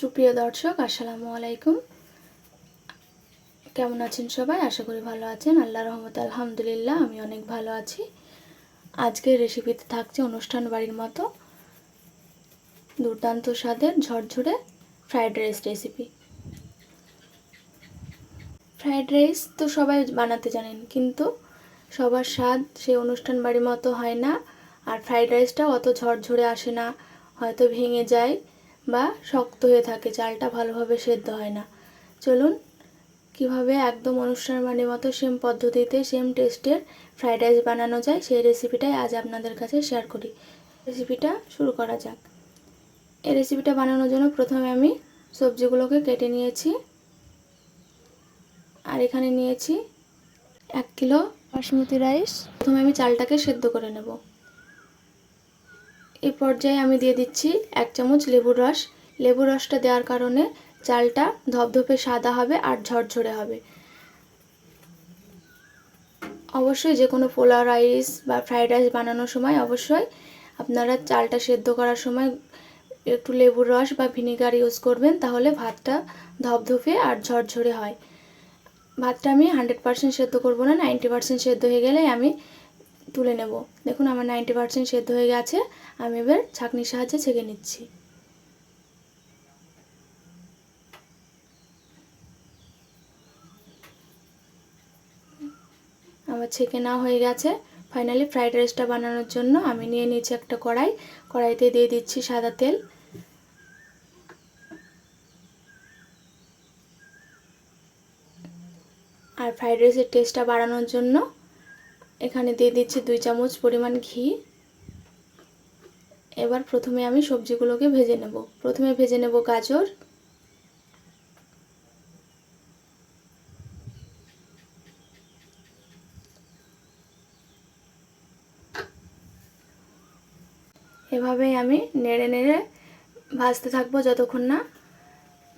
সুপ্রিয় দর্শক, আসসালামু আলাইকুম। কেমন আছেন সবাই? আশা করি ভালো আছেন। আল্লাহ রহমত আলহামদুলিল্লাহ, আমি অনেক ভালো আছি। আজকের রেসিপিতে থাকছে অনুষ্ঠান বাড়ির মতো দুর্দান্ত স্বাদের ঝরঝরে fried rice recipe fried rice তো সবাই বানাতে জানেন, কিন্তু সবার স্বাদ সেই অনুষ্ঠান বাড়ির মতো হয় না। আর ফ্রায়েড রাইসটাও অত ঝরঝরে আসে না, হয়তো ভেঙে যায়। বা শক্ত হয়ে থাকে, চালটা ভালোভাবে সেদ্ধ হয় না। চলুন কীভাবে একদম অনুষ্ঠান মানে মতো সেম পদ্ধতিতে সেম টেস্টের ফ্রায়েড রাইস বানানো যায়, সেই রেসিপিটাই আজ আপনাদের কাছে শেয়ার করি। রেসিপিটা শুরু করা যাক। এই রেসিপিটা বানানোর জন্য প্রথমে আমি সবজিগুলোকে কেটে নিয়েছি। আর এখানে নিয়েছি এক কিলো বাসমতি রাইস প্রথমে আমি চালটাকে সেদ্ধ করে নেব। এই পর্যায়ে আমি দিয়ে দিচ্ছি এক চামচ লেবুর রস। লেবুর রসটা দেওয়ার কারণে চালটা ধপধপে সাদা হবে আর ঝরঝরে হবে। অবশ্যই যে কোনো পোলাও রাইস বা ফ্রাইড রাইস বানানোর সময় অবশ্যই আপনারা চালটা সেদ্ধ করার সময় একটু লেবুর রস বা ভিনিগার ইউজ করবেন, তাহলে ভাতটা ধপধপে আর ঝরঝরে হয়। ভাতটা আমি হান্ড্রেড পারসেন্ট সেদ্ধ করব না, নাইনটি পারসেন্ট সেদ্ধ হয়ে গেলে আমি তুলে নেব। দেখুন, আমার নাইনটি পারসেন্ট সেদ্ধ হয়ে গেছে। আমি এবার ছাঁকনির সাহায্যে ছেঁকে নিচ্ছি। আমার ছেঁকে নেওয়া হয়ে গেছে। ফাইনালি ফ্রাইড রাইসটা বানানোর জন্য আমি নিয়ে নিয়েছি একটা কড়াই। কড়াইতে দিয়ে দিচ্ছি সাদা তেল। আর ফ্রাইড রাইসের টেস্টটা বাড়ানোর জন্য এখানে দিয়ে দিচ্ছি দুই চামচ পরিমাণ ঘি। এবার প্রথমে আমি সবজিগুলোকে ভেজে নেব। প্রথমে ভেজে নেব গাজর। এভাবেই আমি নেড়ে নেড়ে ভাজতে থাকব যতক্ষণ না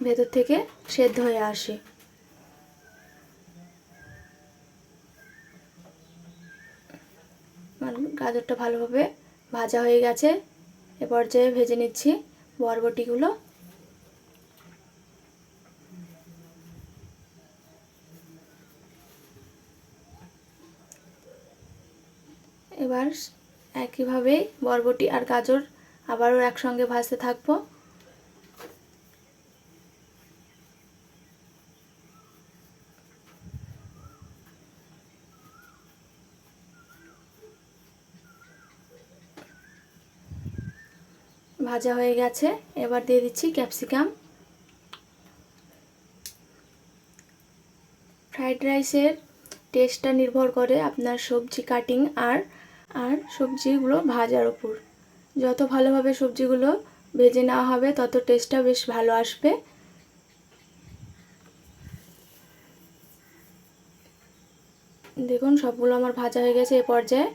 ভেতর থেকে সেদ্ধ হয়ে আসে। গাজরটা ভালোভাবে ভাজা হয়ে গেছে। এ পর্যায়ে ভেজে নিচ্ছি বরবটিগুলো। এবার একইভাবেই বরবটি আর গাজর আবারও একসঙ্গে ভাজতে থাকব। ভাজা হয়ে গেছে। এবার দিয়ে দিচ্ছি ক্যাপসিকাম। ফ্রাইড রাইসের টেস্টটা নির্ভর করে আপনার সবজি কাটিং আর আর সবজিগুলো ভাজার ওপর। যত ভালোভাবে সবজিগুলো ভেজে নেওয়া হবে, তত টেস্টটা বেশ ভালো আসবে। দেখুন, সবগুলো আমার ভাজা হয়ে গেছে। এ পর্যায়ে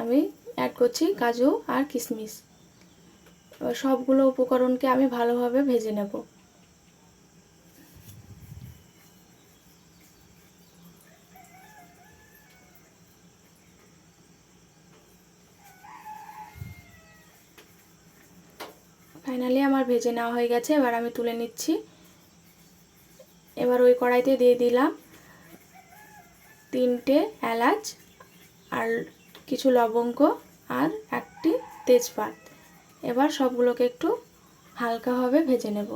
আমি অ্যাড করছি কাজু আর কিশমিশ সবগুলো উপকরণকে আমি ভালোভাবে ভেজে নেব। ফাইনালি আমার ভেজে নেওয়া হয়ে গেছে, এবার আমি তুলে নিচ্ছি। এবার ওই কড়াইতে দিয়ে দিলাম তিনটে এলাচ আর কিছু লবঙ্গ আর একটি তেজপাত। এবার সবগুলোকে একটু হালকাভাবে ভেজে নেব।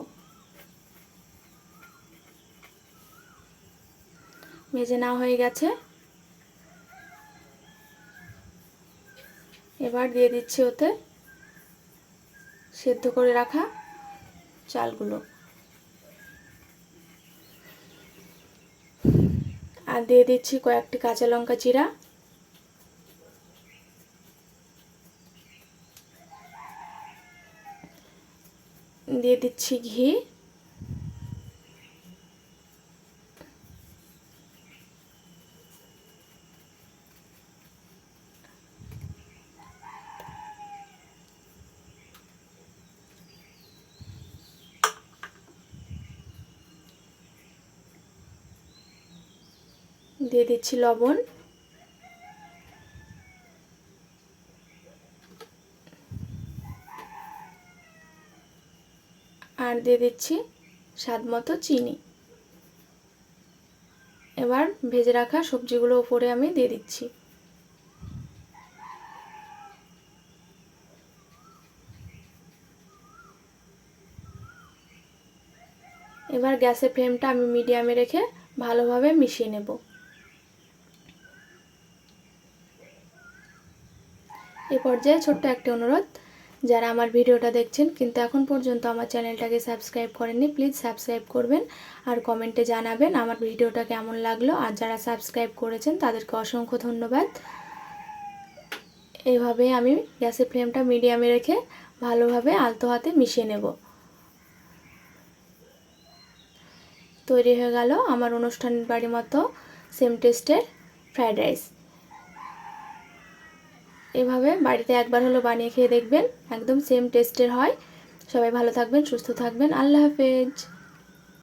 ভেজে না হয়ে গেছে। এবার দিয়ে দিচ্ছি ওতে সেদ্ধ করে রাখা চালগুলো। আর দিয়ে দিচ্ছি কয়েকটি কাঁচা লঙ্কা চিরা দিয়ে দিচ্ছি ঘি। দিয়ে দিচ্ছি লবণ। আর দিয়ে দিচ্ছি স্বাদ মতো চিনি। এবার ভেজে রাখা সবজিগুলো উপরে আমি দিয়ে দিচ্ছি। এবার গ্যাসের ফ্লেমটা আমি মিডিয়ামে রেখে ভালোভাবে মিশিয়ে নেব। এ পর্যায়ে ছোট্ট একটা অনুরোধ যারা আমার ভিডিওটা দেখছেন, কিন্তু এখন পর্যন্ত আমার চ্যানেলটাকে সাবস্ক্রাইব করেননি, প্লিজ সাবস্ক্রাইব করবেন আর কমেন্টে জানাবেন আমার ভিডিওটা কেমন লাগল। আর যারা সাবস্ক্রাইব করেছেন, তাদেরকে অসংখ্য ধন্যবাদ। এইভাবে আমি গ্যাসের ফ্লেমটা মিডিয়ামে রেখে ভালোভাবে আলতো হাতে মিশিয়ে নেব। তৈরি হয়ে গেল আমার অনুষ্ঠান বাড়ির মতো সেম টেস্টের ফ্রায়েড রাইস। এভাবে বাড়িতে একবার হলো বানিয়ে খেয়ে দেখবেন। একদম সেম টেস্টের হয়। সবাই ভালো থাকবেন, সুস্থ থাকবেন। আল্লাহ হাফেজ।